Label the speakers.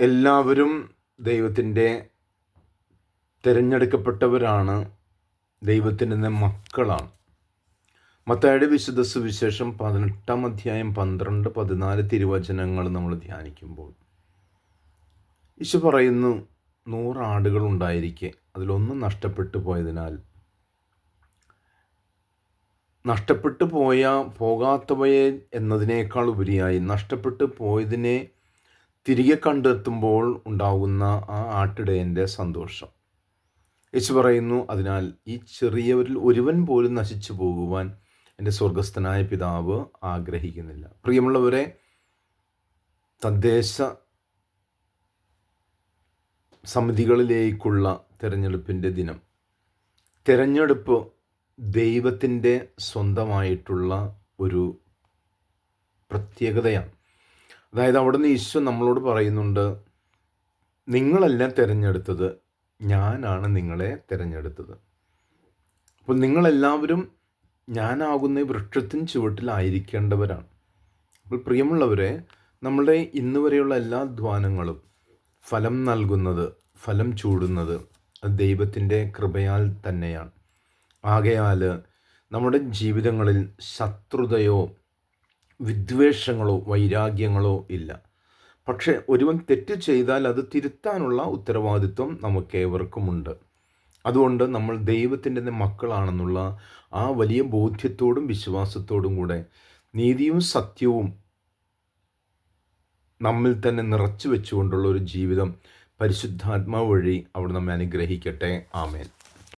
Speaker 1: എല്ലാവരും ദൈവത്തിന്റെ തിരഞ്ഞെടുക്കപ്പെട്ടവരാണ്. ദൈവത്തിന്റെ മക്കളാണ്. മത്തായുടെ വിശുദ്ധ സുവിശേഷം പതിനെട്ടാം അധ്യായം പന്ത്രണ്ട് പതിനാല് തിരുവചനങ്ങൾ നമ്മൾ ധ്യാനിക്കുമ്പോൾ ഈശോ പറയുന്നു നൂറ് ആടുകൾ ഉണ്ടായിരിക്കെ. അതിലൊന്നും നഷ്ടപ്പെട്ടു പോയതിനാൽ നഷ്ടപ്പെട്ടു പോയ പോകാത്തവയെ എന്നതിനേക്കാൾ ഉപരിയായി നഷ്ടപ്പെട്ടു പോയതിനെ തിരികെ കണ്ടെത്തുമ്പോൾ ഉണ്ടാകുന്ന ആ ആട്ടിടയന്റെ സന്തോഷം. യേശു പറയുന്നു അതിനാൽ ഈ ചെറിയവരിൽ ഒരുവൻ പോലും നശിച്ചു പോകുവാൻ എന്റെ സ്വർഗസ്ഥനായ പിതാവ് ആഗ്രഹിക്കുന്നില്ല. പ്രിയമുള്ളവരെ തദ്ദേശ സമിതികളിലേക്കുള്ള തിരഞ്ഞെടുപ്പിന്റെ ദിനം തിരഞ്ഞെടുപ്പ് ദൈവത്തിന്റെ സ്വന്തമായിട്ടുള്ള ഒരു പ്രത്യേകതയാണ്. അതായത് അവിടുന്ന് ഈശോ നമ്മളോട് പറയുന്നുണ്ട് നിങ്ങളല്ല തിരഞ്ഞെടുത്തത് ഞാനാണ് നിങ്ങളെ തിരഞ്ഞെടുത്തത്. അപ്പോൾ നിങ്ങളെല്ലാവരും ഞാനാകുന്ന വൃക്ഷത്തിൻ ചുവട്ടിലായിരിക്കേണ്ടവരാണ് അപ്പോൾ പ്രിയമുള്ളവരെ നമ്മുടെ ഇന്ന് വരെയുള്ള എല്ലാ അധ്വാനങ്ങളും ഫലം നൽകുന്നത് ഫലം ചൂടുന്നത് അത് ദൈവത്തിന്റെ കൃപയാൽ തന്നെയാണ്. ആകയാൽ നമ്മുടെ ജീവിതങ്ങളിൽ ശത്രുതയോ വിദ്വേഷങ്ങളോ വൈരാഗ്യങ്ങളോ ഇല്ല. പക്ഷെ ഒരുവൻ തെറ്റ് ചെയ്താൽ അത് തിരുത്താനുള്ള ഉത്തരവാദിത്വം നമുക്കേവർക്കുമുണ്ട്. അതുകൊണ്ട് നമ്മൾ ദൈവത്തിന്റെ മക്കളാണെന്നുള്ള ആ വലിയ ബോധ്യത്തോടും വിശ്വാസത്തോടും കൂടെ നീതിയും സത്യവും നമ്മിൽ തന്നെ നിറച്ചു വെച്ചുകൊണ്ടുള്ള ഒരു ജീവിതം പരിശുദ്ധാത്മാവ് വഴി അവിടെ നമ്മെ അനുഗ്രഹിക്കട്ടെ. ആമേൻ.